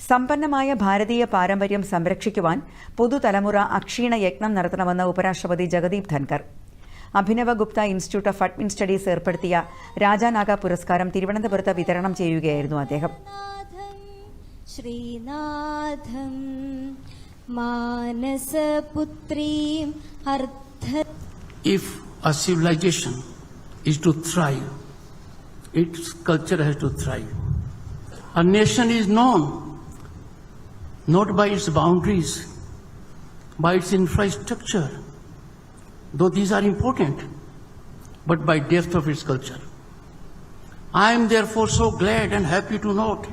സമ്പന്നമായ ഭാരതീയ പാരമ്പര്യം സംരക്ഷിക്കുവാൻ പുതുതലമുറ അക്ഷീണ യജ്ഞം നടത്തണമെന്ന് ഉപരാഷ്ട്രപതി Jagdeep Dhankhar Abhinava Gupta institute of admin studies ഏർപ്പെടുത്തിയ രാജാനാഗ പുരസ്കാരം തിരുവനന്തപുരത്ത് വിതരണം ചെയ്യുകയായിരുന്നു അദ്ദേഹം ശ്രീനാഥം മാനസപുത്രീം If a civilization is to thrive, its culture has to thrive. A nation is known not by its boundaries, by its infrastructure, though these are important, but by depth of its culture. I am therefore so glad and happy to note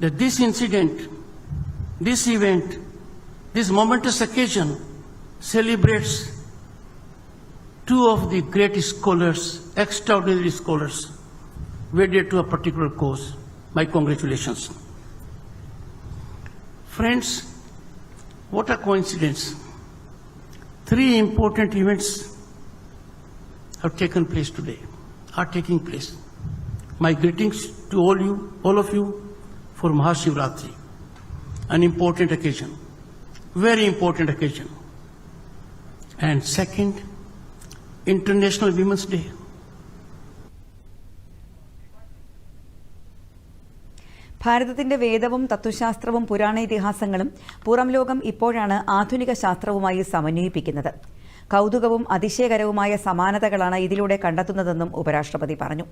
that this incident, this event, this momentous occasion celebrates two of the great scholars, extraordinary scholars, wedded to a particular cause. My congratulations. Friends, what a coincidence. Three important events have taken place today, are taking place. My greetings to all you, all of you for Mahashivratri, an important occasion, very important occasion. And second, International Women's Day. ഭാരതത്തിന്റെ വേദവും തത്വശാസ്ത്രവും പുരാണ ഇതിഹാസങ്ങളും പുറം ലോകം ഇപ്പോഴാണ് ആധുനിക ശാസ്ത്രവുമായി സമന്വയിപ്പിക്കുന്നത്. കൗതുകവും അതിശയകരവുമായ സമാനതകളാണ് ഇതിലൂടെ കണ്ടെത്തുന്നതെന്നും ഉപരാഷ്ട്രപതി പറഞ്ഞു.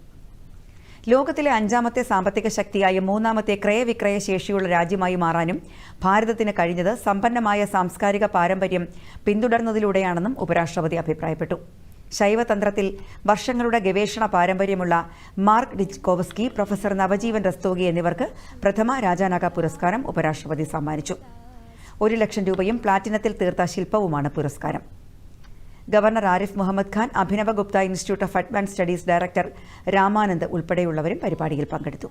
ലോകത്തിലെ അഞ്ചാമത്തെ സാമ്പത്തിക ശക്തിയായും മൂന്നാമത്തെ ക്രയവിക്രയ ശേഷിയുള്ള രാജ്യമായി മാറാനും ഭാരതത്തിന് കഴിഞ്ഞത് സമ്പന്നമായ സാംസ്കാരിക പാരമ്പര്യം പിന്തുടർന്നതിലൂടെയാണെന്നും ഉപരാഷ്ട്രപതി അഭിപ്രായപ്പെട്ടു. ശൈവതന്ത്രത്തിൽ വർഷങ്ങളുടെ ഗവേഷണ പാരമ്പര്യമുള്ള Mark Dyczkowski professor Navjivan Rastogi എന്നിവർക്ക് പ്രഥമ രാജാനാഗ പുരസ്കാരം ഉപരാഷ്ട്രപതി സമ്മാനിച്ചു. ഒരു ലക്ഷം രൂപയും പ്ലാറ്റിനത്തിൽ തീർത്ത ശില്പവുമാണ് പുരസ്കാരം. Governor Arif Mohammad Khan Abhinava Gupta institute of advance studies director Ramanand ഉൾപ്പെടെയുള്ളവരും പരിപാടിയിൽ പങ്കെടുത്തു.